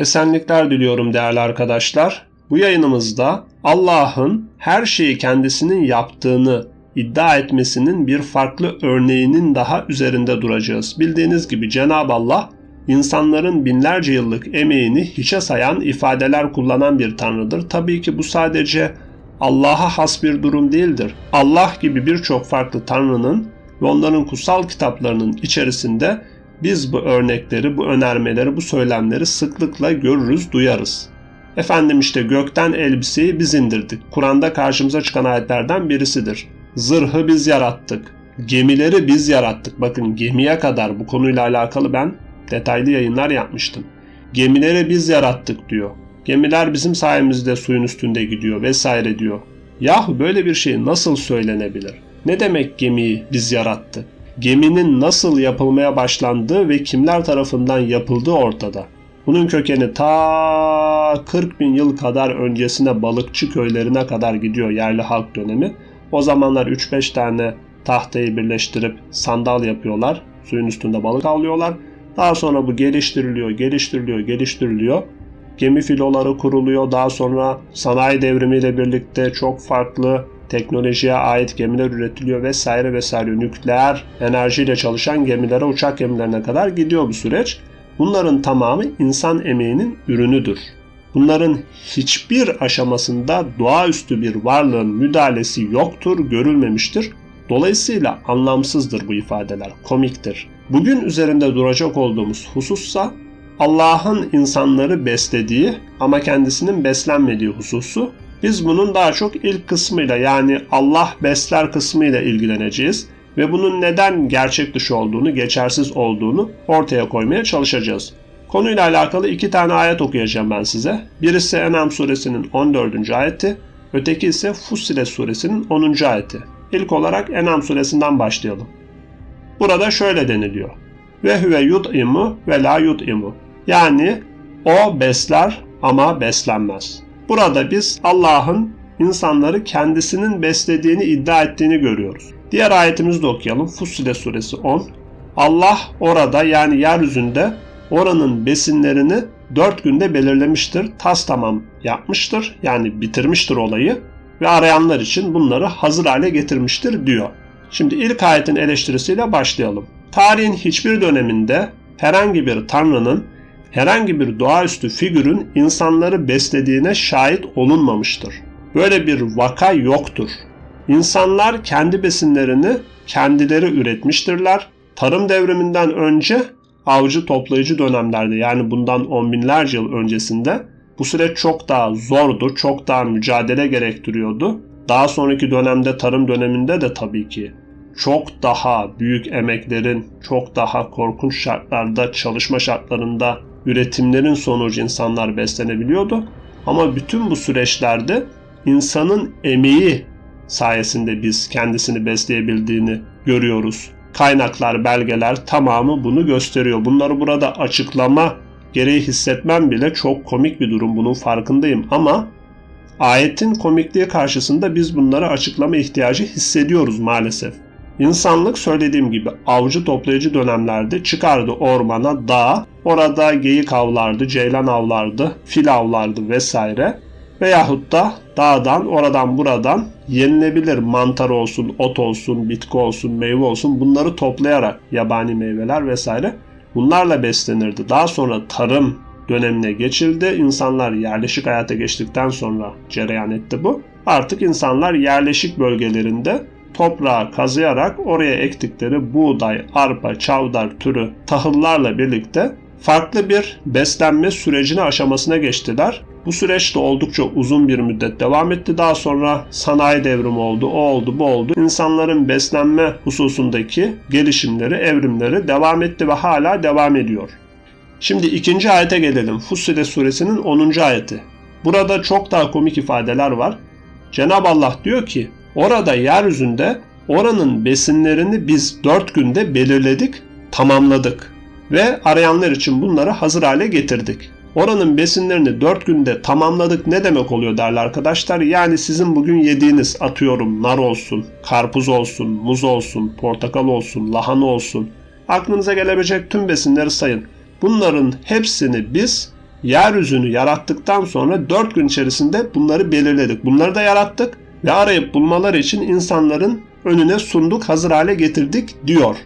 Esenlikler diliyorum değerli arkadaşlar. Bu yayınımızda Allah'ın her şeyi kendisinin yaptığını iddia etmesinin bir farklı örneğinin daha üzerinde duracağız. Bildiğiniz gibi Cenab-ı Allah insanların binlerce yıllık emeğini hiçe sayan ifadeler kullanan bir tanrıdır. Tabii ki bu sadece Allah'a has bir durum değildir. Allah gibi birçok farklı tanrının ve onların kutsal kitaplarının içerisinde biz bu örnekleri, bu önermeleri, bu söylemleri sıklıkla görürüz, duyarız. Efendim işte gökten elbiseyi biz indirdik. Kur'an'da karşımıza çıkan ayetlerden birisidir. Zırhı biz yarattık. Gemileri biz yarattık. Bakın gemiye kadar bu konuyla alakalı ben detaylı yayınlar yapmıştım. Gemileri biz yarattık diyor. Gemiler bizim sayemizde suyun üstünde gidiyor vesaire diyor. Yahu böyle bir şey nasıl söylenebilir? Ne demek gemiyi biz yarattık? Geminin nasıl yapılmaya başlandığı ve kimler tarafından yapıldığı ortada. Bunun kökeni ta 40 bin yıl kadar öncesine balıkçı köylerine kadar gidiyor yerli halk dönemi. O zamanlar 3-5 tane tahtayı birleştirip sandal yapıyorlar. Suyun üstünde balık avlıyorlar. Daha sonra bu geliştiriliyor, geliştiriliyor, geliştiriliyor. Gemi filoları kuruluyor. Daha sonra sanayi devrimiyle birlikte çok farklı teknolojiye ait gemiler üretiliyor vesaire vesaire. Nükleer enerjiyle çalışan gemilere, uçak gemilerine kadar gidiyor bu süreç. Bunların tamamı insan emeğinin ürünüdür. Bunların hiçbir aşamasında doğaüstü bir varlığın müdahalesi yoktur, görülmemiştir. Dolayısıyla anlamsızdır bu ifadeler, komiktir. Bugün üzerinde duracak olduğumuz husussa Allah'ın insanları beslediği ama kendisinin beslenmediği hususu. Biz bunun daha çok ilk kısmıyla yani Allah besler kısmıyla ilgileneceğiz ve bunun neden gerçek dışı olduğunu, geçersiz olduğunu ortaya koymaya çalışacağız. Konuyla alakalı iki tane ayet okuyacağım ben size. Birisi Enam suresinin 14. ayeti, öteki ise Fussilet suresinin 10. ayeti. İlk olarak Enam suresinden başlayalım. Burada şöyle deniliyor. Ve huve yut'imu ve la yut'imu. Yani o besler ama beslenmez. Burada biz Allah'ın insanları kendisinin beslediğini iddia ettiğini görüyoruz. Diğer ayetimizi de okuyalım. Fussilet suresi 10. Allah orada yani yeryüzünde oranın besinlerini dört günde belirlemiştir. Tas tamam yapmıştır. Yani bitirmiştir olayı ve arayanlar için bunları hazır hale getirmiştir diyor. Şimdi ilk ayetin eleştirisiyle başlayalım. Tarihin hiçbir döneminde herhangi bir tanrının herhangi bir doğaüstü figürün insanları beslediğine şahit olunmamıştır. Böyle bir vaka yoktur. İnsanlar kendi besinlerini kendileri üretmiştirler. Tarım devriminden önce avcı toplayıcı dönemlerde yani bundan on binlerce yıl öncesinde bu süreç çok daha zordu, çok daha mücadele gerektiriyordu. Daha sonraki dönemde tarım döneminde de tabii ki çok daha büyük emeklerin, çok daha korkunç şartlarda, çalışma şartlarında üretimlerin sonucu insanlar beslenebiliyordu. Ama bütün bu süreçlerde insanın emeği sayesinde biz kendisini besleyebildiğini görüyoruz. Kaynaklar, belgeler tamamı bunu gösteriyor. Bunları burada açıklama gereği hissetmem bile çok komik bir durum. Bunun farkındayım ama ayetin komikliği karşısında biz bunları açıklama ihtiyacı hissediyoruz maalesef. İnsanlık söylediğim gibi avcı toplayıcı dönemlerde çıkardı ormana, dağa, orada geyik avlardı, ceylan avlardı, fil avlardı vesaire. Veyahut da dağdan, oradan buradan yenilebilir mantar olsun, ot olsun, bitki olsun, meyve olsun bunları toplayarak yabani meyveler vesaire bunlarla beslenirdi. Daha sonra tarım dönemine geçildi. İnsanlar yerleşik hayata geçtikten sonra cereyan etti bu. Artık insanlar yerleşik bölgelerinde toprağa kazıyarak oraya ektikleri buğday, arpa, çavdar türü tahıllarla birlikte farklı bir beslenme sürecine aşamasına geçtiler. Bu süreç de oldukça uzun bir müddet devam etti. Daha sonra sanayi devrimi oldu, o oldu, bu oldu. İnsanların beslenme hususundaki gelişimleri, evrimleri devam etti ve hala devam ediyor. Şimdi ikinci ayete gelelim. Fussilet suresinin 10. ayeti. Burada çok daha komik ifadeler var. Cenab-ı Allah diyor ki orada yeryüzünde oranın besinlerini biz 4 günde belirledik, tamamladık ve arayanlar için bunları hazır hale getirdik. Oranın besinlerini 4 günde tamamladık ne demek oluyor derler arkadaşlar. Yani sizin bugün yediğiniz atıyorum nar olsun, karpuz olsun, muz olsun, portakal olsun, lahana olsun. Aklınıza gelebilecek tüm besinleri sayın. Bunların hepsini biz yeryüzünü yarattıktan sonra 4 gün içerisinde bunları belirledik. Bunları da yarattık ve arayıp bulmaları için insanların önüne sunduk, hazır hale getirdik diyor.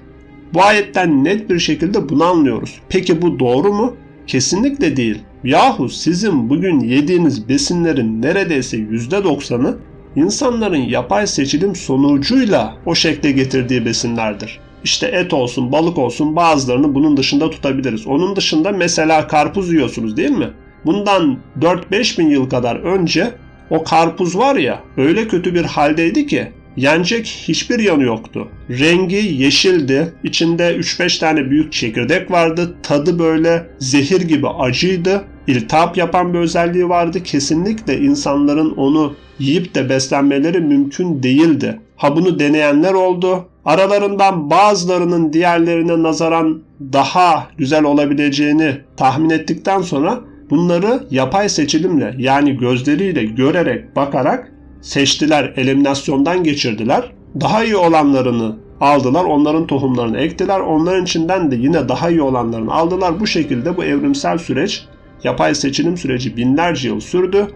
Bu ayetten net bir şekilde bunu anlıyoruz. Peki bu doğru mu? Kesinlikle değil. Yahu sizin bugün yediğiniz besinlerin neredeyse %90'ı insanların yapay seçilim sonucuyla o şekle getirdiği besinlerdir. İşte et olsun, balık olsun bazılarını bunun dışında tutabiliriz. Onun dışında mesela karpuz yiyorsunuz değil mi? Bundan 4-5 bin yıl kadar önce o karpuz var ya öyle kötü bir haldeydi ki yenecek hiçbir yanı yoktu. Rengi yeşildi. İçinde 3-5 tane büyük çekirdek vardı. Tadı böyle zehir gibi acıydı. İltihap yapan bir özelliği vardı. Kesinlikle insanların onu yiyip de beslenmeleri mümkün değildi. Ha bunu deneyenler oldu. Aralarından bazılarının diğerlerine nazaran daha güzel olabileceğini tahmin ettikten sonra bunları yapay seçilimle yani gözleriyle görerek bakarak seçtiler, eliminasyondan geçirdiler. Daha iyi olanlarını aldılar, onların tohumlarını ektiler. Onların içinden de yine daha iyi olanlarını aldılar. Bu şekilde bu evrimsel süreç, yapay seçilim süreci binlerce yıl sürdü.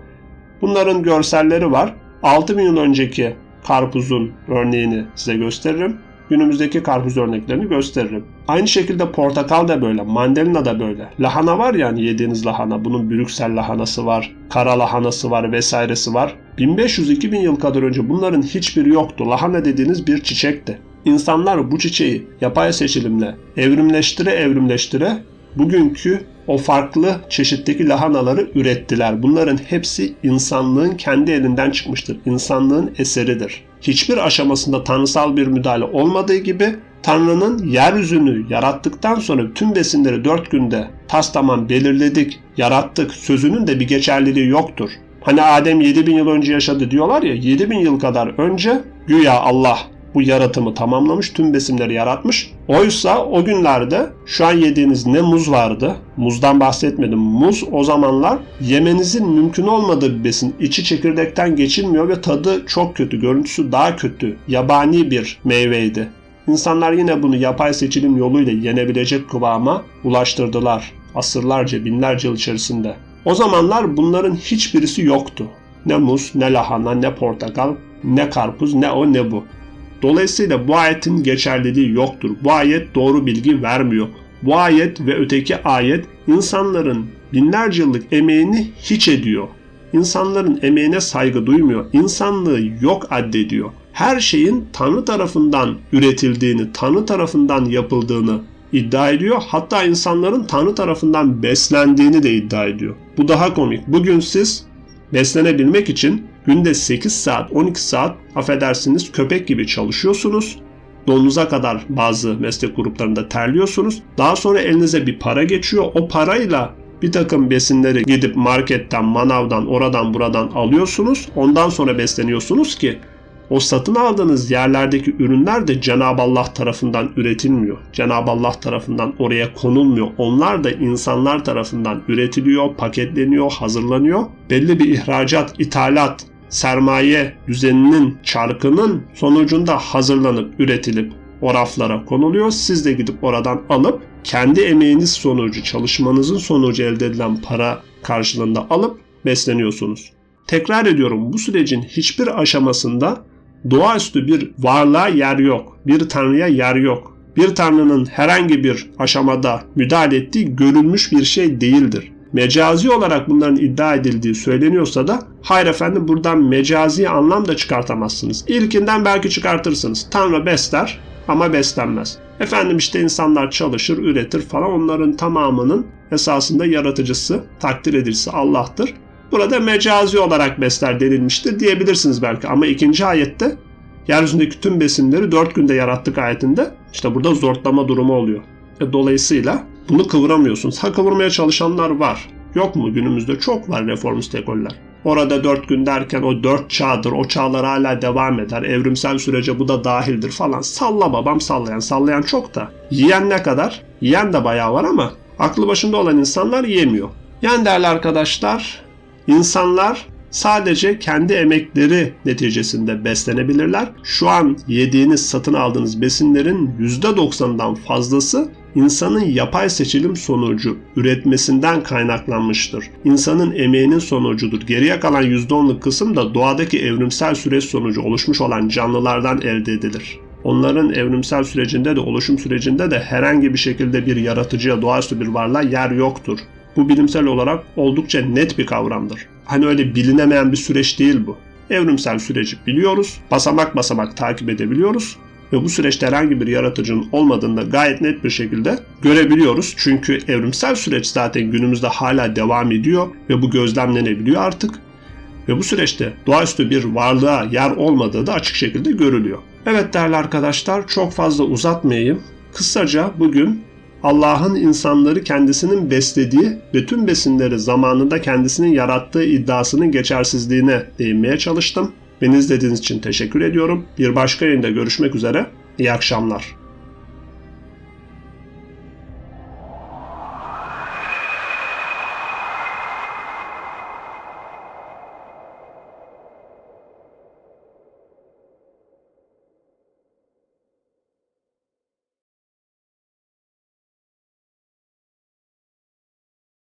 Bunların görselleri var. 6000 yıl önceki karpuzun örneğini size gösteririm. Günümüzdeki karpuz örneklerini gösteririm. Aynı şekilde portakal da böyle, mandalina da böyle. Lahana var yani yediğiniz lahana. Bunun Brüksel lahanası var, kara lahanası var vesairesi var. 1500-2000 yıl kadar önce bunların hiçbiri yoktu. Lahana dediğiniz bir çiçekti. İnsanlar bu çiçeği yapay seçilimle evrimleştire evrimleştire bugünkü o farklı çeşitteki lahanaları ürettiler. Bunların hepsi insanlığın kendi elinden çıkmıştır. İnsanlığın eseridir. Hiçbir aşamasında tanrısal bir müdahale olmadığı gibi Tanrı'nın yeryüzünü yarattıktan sonra tüm besinleri dört günde tas tamam belirledik, yarattık sözünün de bir geçerliliği yoktur. Hani Adem 7000 yıl önce yaşadı diyorlar ya 7000 yıl kadar önce güya Allah bu yaratımı tamamlamış, tüm besinleri yaratmış. Oysa o günlerde şu an yediğiniz ne muz vardı, muzdan bahsetmedim. Muz o zamanlar yemenizin mümkün olmadığı bir besin. İçi çekirdekten geçilmiyor ve tadı çok kötü, görüntüsü daha kötü, yabani bir meyveydi. İnsanlar yine bunu yapay seçilim yoluyla yenebilecek kıvama ulaştırdılar. Asırlarca, binlerce yıl içerisinde. O zamanlar bunların hiçbirisi yoktu. Ne muz, ne lahana, ne portakal, ne karpuz, ne o ne bu. Dolayısıyla bu ayetin geçerliliği yoktur. Bu ayet doğru bilgi vermiyor. Bu ayet ve öteki ayet insanların binlerce yıllık emeğini hiç ediyor. İnsanların emeğine saygı duymuyor. İnsanlığı yok addediyor. Her şeyin Tanrı tarafından üretildiğini, Tanrı tarafından yapıldığını iddia ediyor. Hatta insanların Tanrı tarafından beslendiğini de iddia ediyor. Bu daha komik. Bugün siz beslenebilmek için günde 8 saat, 12 saat affedersiniz köpek gibi çalışıyorsunuz. Donunuza kadar bazı meslek gruplarında terliyorsunuz. Daha sonra elinize bir para geçiyor. O parayla bir takım besinleri gidip marketten, manavdan, oradan buradan alıyorsunuz. Ondan sonra besleniyorsunuz ki o satın aldığınız yerlerdeki ürünler de Cenab-ı Allah tarafından üretilmiyor. Cenab-ı Allah tarafından oraya konulmuyor. Onlar da insanlar tarafından üretiliyor, paketleniyor, hazırlanıyor. Belli bir ihracat, ithalat, sermaye düzeninin çarkının sonucunda hazırlanıp, üretilip o raflara konuluyor. Siz de gidip oradan alıp kendi emeğiniz sonucu, çalışmanızın sonucu elde edilen para karşılığında alıp besleniyorsunuz. Tekrar ediyorum bu sürecin hiçbir aşamasında doğaüstü bir varlığa yer yok. Bir tanrıya yer yok. Bir tanrının herhangi bir aşamada müdahale ettiği görülmüş bir şey değildir. Mecazi olarak bunların iddia edildiği söyleniyorsa da hayır efendim buradan mecazi anlam da çıkartamazsınız. İlkinden belki çıkartırsınız. Tanrı besler ama beslenmez. Efendim işte insanlar çalışır, üretir falan onların tamamının esasında yaratıcısı, takdir edilisi Allah'tır. Burada mecazi olarak besler denilmiştir diyebilirsiniz belki ama ikinci ayette yeryüzündeki tüm besinleri dört günde yarattık ayetinde işte burada zortlama durumu oluyor. E, dolayısıyla bunu kıvıramıyorsunuz. Ha kıvırmaya çalışanlar var. Yok mu günümüzde? Çok var reformist ekoller. Orada dört gün derken o dört çağdır, o çağlar hala devam eder. Evrimsel sürece bu da dahildir falan. Salla babam sallayan, sallayan çok da. Yiyen ne kadar? Yiyen de bayağı var ama aklı başında olan insanlar yemiyor. Yani değerli arkadaşlar, insanlar sadece kendi emekleri neticesinde beslenebilirler. Şu an yediğiniz, satın aldığınız besinlerin %90'dan fazlası insanın yapay seçilim sonucu üretmesinden kaynaklanmıştır. İnsanın emeğinin sonucudur. Geriye kalan %10'luk kısım da doğadaki evrimsel süreç sonucu oluşmuş olan canlılardan elde edilir. Onların evrimsel sürecinde de oluşum sürecinde de herhangi bir şekilde bir yaratıcıya, doğaüstü bir varlığa yer yoktur. Bu bilimsel olarak oldukça net bir kavramdır. Hani öyle bilinemeyen bir süreç değil bu. Evrimsel süreci biliyoruz, basamak basamak takip edebiliyoruz ve bu süreçte herhangi bir yaratıcının olmadığını da gayet net bir şekilde görebiliyoruz. Çünkü evrimsel süreç zaten günümüzde hala devam ediyor ve bu gözlemlenebiliyor artık. Ve bu süreçte doğaüstü bir varlığa yer olmadığı da açık şekilde görülüyor. Evet değerli arkadaşlar çok fazla uzatmayayım. Kısaca bugün Allah'ın insanları kendisinin beslediği ve tüm besinleri zamanında kendisinin yarattığı iddiasının geçersizliğine değinmeye çalıştım. Beni izlediğiniz için teşekkür ediyorum. Bir başka yayında görüşmek üzere. İyi akşamlar.